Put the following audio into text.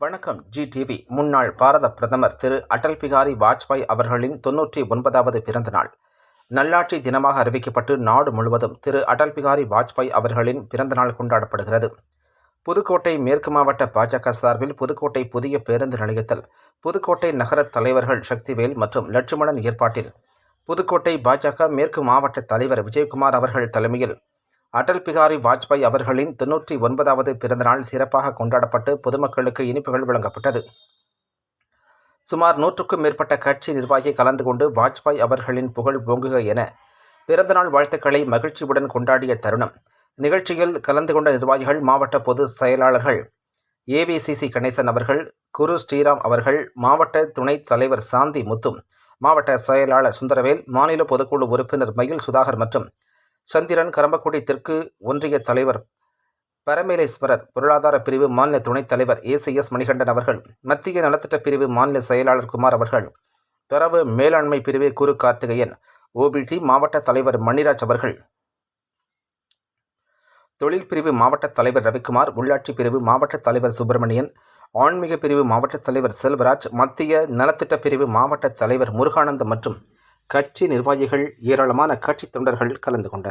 வணக்கம் G TV முன்னாள் பாரத பிரதமர் திரு. அடல் பிகாரி வாஜ்பாய் அவர்களின் தொன்னூற்றி ஒன்பதாவது பிறந்த நாள். நல்லாட்சி தினமாக அறிவிக்கப்பட்டு நாடு முழுவதும் திரு. அடல் பிகாரி வாஜ்பாய் அவர்களின் பிறந்த நாள் கொண்டாடப்படுகிறது. புதுக்கோட்டை மேற்கு மாவட்ட பாஜக சார்பில் புதுக்கோட்டை புதிய பேருந்து நிலையத்தில் புதுக்கோட்டை நகர தலைவர்கள் சக்திவேல் மற்றும் லட்சுமணன் ஏற்பாட்டில் புதுக்கோட்டை பாஜக மேற்கு மாவட்ட தலைவர் விஜயகுமார் அவர்கள் தலைமையில் அடல் பிகாரி வாஜ்பாய் அவர்களின் தொன்னூற்றி ஒன்பதாவது பிறந்தநாள் சிறப்பாக கொண்டாடப்பட்டு பொதுமக்களுக்கு இனிப்புகள் வழங்கப்பட்டது. சுமார் நூற்றுக்கும் மேற்பட்ட கட்சி நிர்வாகி கலந்து கொண்டு வாஜ்பாய் அவர்களின் புகழ் பொங்குக என பிறந்தநாள் வாழ்த்துக்களை மகிழ்ச்சியுடன் கொண்டாடிய தருணம். நிகழ்ச்சியில் கலந்து கொண்ட நிர்வாகிகள் மாவட்ட பொது செயலாளர்கள் ஏவிசிசி கணேசன் அவர்கள் குரு ஸ்ரீராம் அவர்கள் மாவட்ட துணைத் தலைவர் சாந்தி முத்தும் மாவட்ட செயலாளர் சுந்தரவேல் மாநில பொதுக்குழு உறுப்பினர் மயில் சுதாகர் மற்றும் சந்திரன் கரம்பக்குடி தெற்கு ஒன்றிய தலைவர் பரமேலேஸ்வரர் பொருளாதார பிரிவு மாநில துணைத் தலைவர் ஏசிஎஸ் மணிகண்டன் அவர்கள் மத்திய நலத்திட்ட பிரிவு மாநில செயலாளர் குமார் அவர்கள் தரவு மேலாண்மை பிரிவு குரு கார்த்திகேயன் ஓபிடி மாவட்ட தலைவர் மணிராஜ் அவர்கள். தொழில் பிரிவு மாவட்ட தலைவர் ரவிக்குமார் உள்ளாட்சி பிரிவு மாவட்ட தலைவர் சுப்பிரமணியன் ஆன்மீக பிரிவு மாவட்ட தலைவர் செல்வராஜ் மத்திய நலத்திட்ட பிரிவு மாவட்ட தலைவர் முருகானந்தம் மற்றும் கட்சி நிர்வாகிகள் ஏராளமான கட்சி தொண்டர்கள் கலந்து கொண்டனர்.